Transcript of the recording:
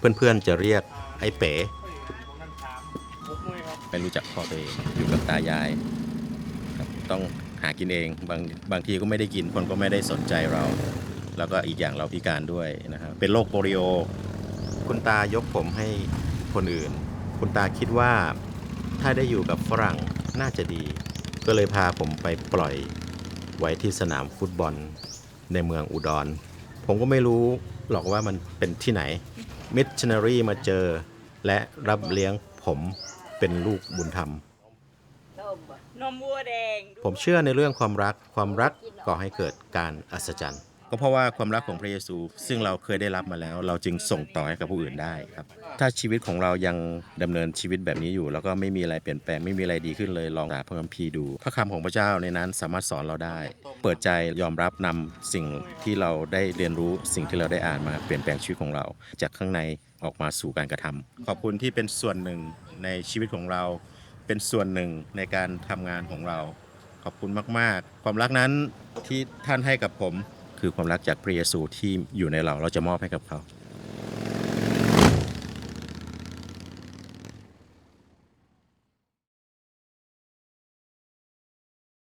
เพื่อนๆจะเรียกไอ้เป๋ ไม่รู้จักพ่อตัวเองอยู่กับตายายครับต้องหากินเองบางบางทีก็ไม่ได้กินคนก็ไม่ได้สนใจเรา แล้วก็อีกอย่างเราพิการด้วยนะครับเป็นโรคโปลิโอ คุณตายกผมให้คนอื่น คุณตาคิดว่าถ้าได้อยู่กับฝรั่งน่าจะดี ก็เลยพาผมไปปล่อยไว้ที่สนามฟุตบอลในเมืองอุดร ผมก็ไม่รู้หรอกว่ามันเป็นที่ไหน มิชชันนารีมาเจอ และรับเลี้ยงผมเป็นลูกบุญธรรม นมวัวแดง ผมเชื่อในเรื่องความรัก ความรักก่อให้เกิดการอัศจรรย์ ก็เพราะว่าความรักของพระเยซู ซึ่งเราเคยได้รับมาแล้ว เราจึงส่งต่อให้กับผู้อื่นได้ครับ ถ้าชีวิตของเรายังดำเนินชีวิตแบบนี้อยู่ แล้วก็ไม่มีอะไรเปลี่ยนแปลงไม่มีอะไรดีขึ้นเลยลองอ่าพระคัมภีร์ดู พระคำของพระเจ้าในนั้นสามารถสอนเราได้ เปิดใจยอมรับนำสิ่งที่เราได้เรียนรู้สิ่งที่เราได้อ่านมาเปลี่ยนแปลงชีวิตของเรา จากข้างในออกมาสู่การกระทำขอบคุณที่เป็นส่วนหนึ่งในชีวิตของเรา เป็นส่วนหนึ่งในการทำงานของเรา ขอบคุณมาก ๆ ความรักนั้นที่ท่านให้กับผม คือความรักจากพระเยซูที่อยู่ในเราเราจะมอบให้กับเขา